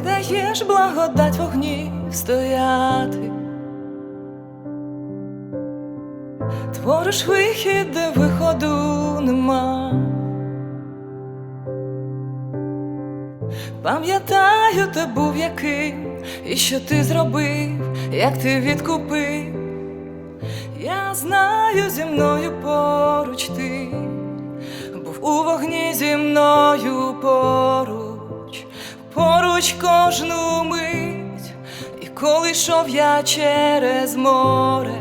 даєш благодать вогні стояти. Твориш вихід, де виходу нема. Пам'ятаю, ти був яким, і що ти зробив, як ти відкупив. Я знаю, зі мною поруч ти був у вогні зі мною поруч, поруч кожну мить, і коли йшов я через море,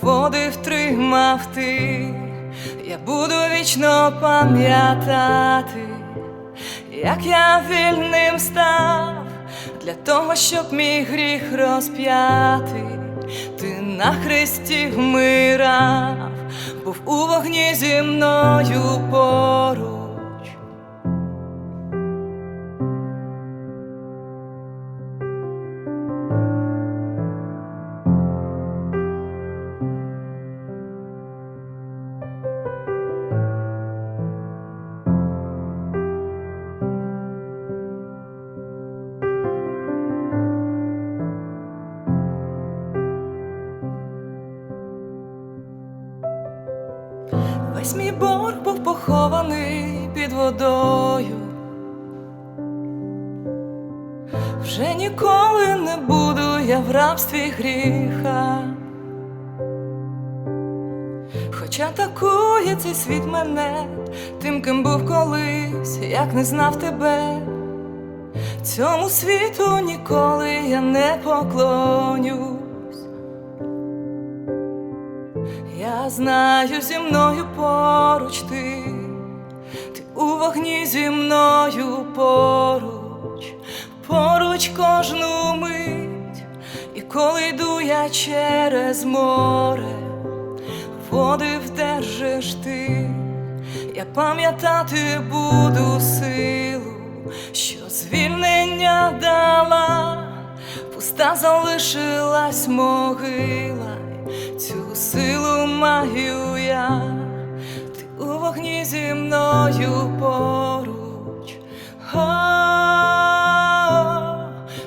води втримав ти, я буду вічно пам'ятати, як я вільним став для того, щоб мій гріх розп'яти. Ти на хресті вмирав, був у вогні зі мною поруч. Весь мій борг був похований під водою. Вже ніколи не буду я в рабстві гріха. Хоча атакує цей світ мене, тим, ким був колись, як не знав тебе. Цьому світу ніколи я не поклонюсь. Знаю, зі мною поруч ти, ти у вогні зі мною поруч, поруч кожну мить, і коли йду я через море, води вдержиш ти, я пам'ятати буду силу, що звільнення дала, пуста залишилась могила. Силу маю я, ти у вогні зі мною поруч, О,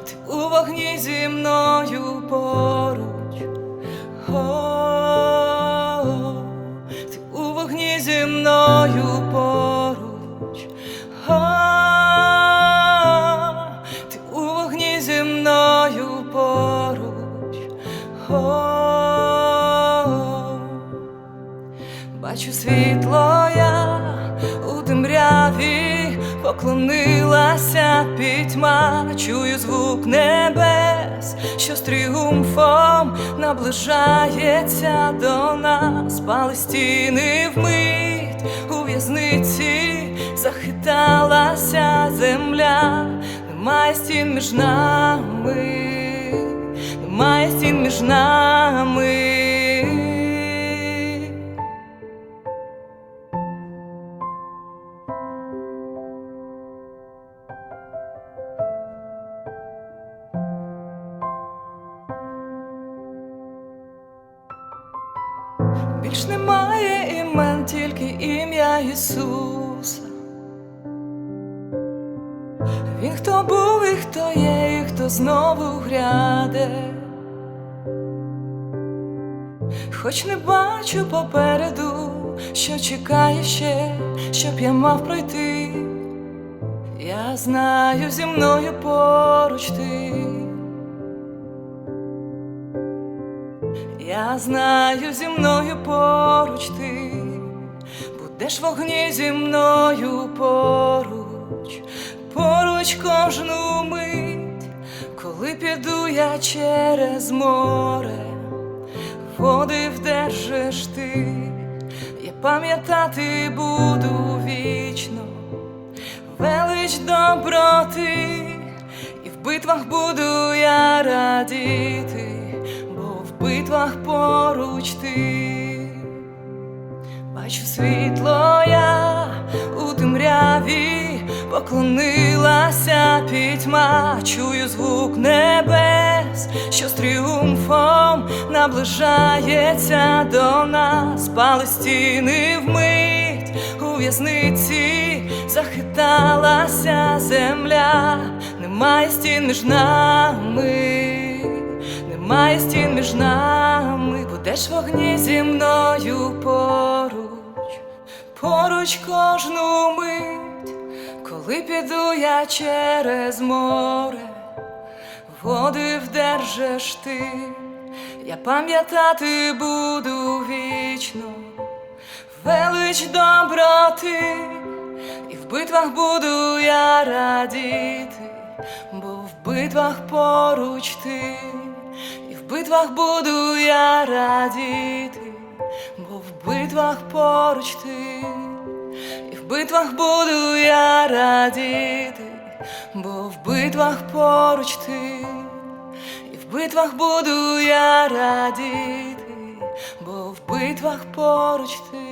ти у вогні зі мною поруч, О, ти у вогні зі мною поруч, Бачу світло я у темряві поклонилася пітьма, чую звук небес, що з тріумфом наближається до нас, Палестини вмить у в'язниці захиталася земля, немає стін між нами, немає стін між нами. Більш немає імен, тільки ім'я Ісуса. Він хто був і хто є, і хто знову гряде. Хоч не бачу попереду, що чекає ще, щоб я мав пройти. Я знаю, зі мною поруч ти. Я знаю, зі мною поруч ти, будеш вогні зі мною поруч, поруч кожну мить, коли піду я через море, води вдержиш ти, я пам'ятати буду вічно, велич доброти, і в битвах буду я радіти в битвах поруч ти, бачу світло я у темряві, поклонилася пітьма, чую звук небес, що з тріумфом наближається до нас, Палестини вмить у в'язниці захиталася земля, немає стін між нами, немає стін між нами, будеш вогні зі мною поруч, поруч кожну мить, коли піду я через море, води вдержиш ти, я пам'ятати буду вічно велич доброти, і в битвах буду я радіти, бо в битвах поруч ти, в битвах буду я радіти, бо в битвах поруч ти, і в битвах буду я радіти, бо в битвах поруч ти, і в битвах буду я радіти, бо в битвах поруч ти.